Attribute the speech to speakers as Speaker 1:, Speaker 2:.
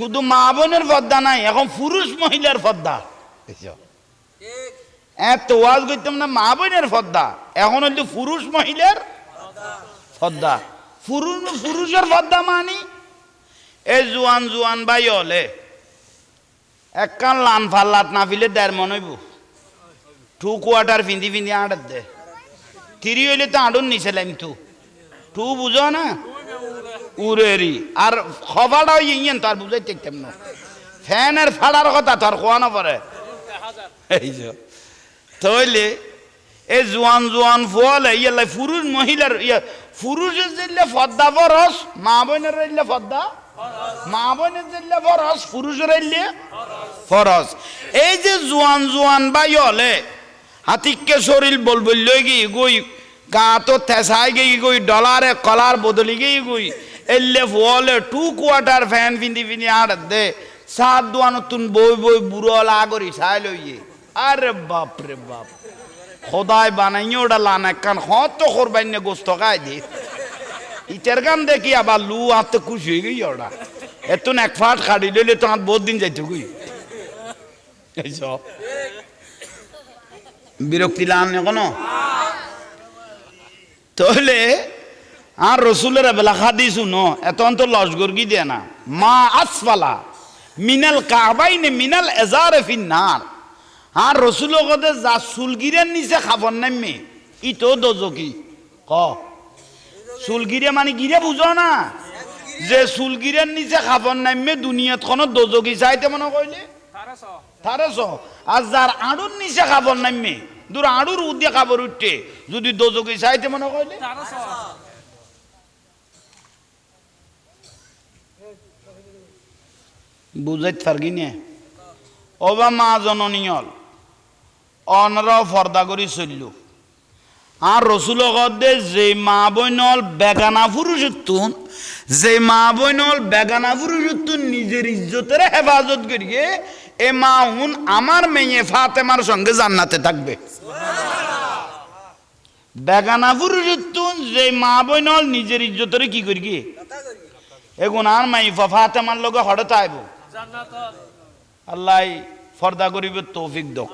Speaker 1: শুধু মা বোনের পদ্মা নাই এখন পুরুষ মহিলার পদ্মা বুঝছ? এত ওয়াজ করতাম না মা বোনের পদ্মা এখন হইল পুরুষ মহিলার পদ্মা পুরুষ পুরুষের পদ্মা মানি? এই জোয়ান জোয়ান ভাই হলে। একখান লান ফাল্লাত না ফিলে দেড় মন হইব। টু কোয়ার্টার ফিন্দি ফিন্দি আড়াত দে। তিরি হইলে তো আড়ুন নিছিলাম তু। টু বুঝো না? উরেরি। আর খবাটা ইয়েন, তার বুঝাই দেখতাম না ফ্যানের ফাড়ার কথা তার কোয়া না পারে। এই যে তাহলে এই জোয়ান জোয়ান ফলে ইয়ালে পুরুষ মহিলার ইয়া পুরুষের যেলে ফদ্দা ফরস, মা বোনের রইলে ফদ্দা? মা বোনের যেলে ফরস পুরুষের রইলে ফরস। এই যে জোয়ান জোয়ান বা ইয়লে হাতিককে শরীর বল বললে গিয়ে গই, গা তো তেসাই গিয়ে গই, ডলারে কলার বদলি গিয়ে গই এলে ফলে টু কোয়ার্টার ফ্যান পিন্ধি পিন্ধি আড় দে সাত দোয়ানো তুন বই বই বুড়ো লাগরি সাই লইয়ে আরে বাপ রে বাপ খোদায় বানাইয়ে ওটা লান একখান হত করবাই না গোস্ত খাই দি ইটার গান দেখি আবার লু আতে খুশি হয়ে গই ওটা এত এক ফাট খাড়ি লইলে তো আমার বহুত দিন যাইতে গুই বিরক্তি লান কোনো তাহলে আর রসুলের বেলা খাদি শুনো, এত তো লসগর কি দিয়ে না। মা আসফালা মিনাল কাবাইনে মিনাল এজারে ফিন্নার। আর রসুল কদে যা চুলগিরের নিচে খাবার ই তো দোজকি। ক? চুলগিরে মানে গিরে বুঝো না? যে চুলগিরের নিচে খাবার নামে দুনিয়াত কোনো দোজকি চাইতে মনে কইলে? তারস আর যার আড়ুর নিচে খাবার নামে, দূর আড়ুর উদ্দে খাবার উঠতে যদি দোজকি চাইতে মনে কইলে? বুঝাইতে পারগি নে? অবা মা জননীয়ল অনরা ফর্দা করি চলল। আর রসুল দে, যে মা বইনল বেগানা পুরুষত্তুন যে মা বইনল বেগানা পুরুষত্তুন নিজের ইজ্জতের হেফাজত করিয়ে, এ মা হুন আমার মেয়ে ফাতেমার সঙ্গে জান্নাতে থাকবে। বেগানা পুরুষত্তুন যে মা বইনল নিজের ইজ্জতের কি করি কি এগুন আর মাই ফাতেমার লগে হঠাৎ আইব। আল্লাহ ফর্দা করিবে তৌফিক দক।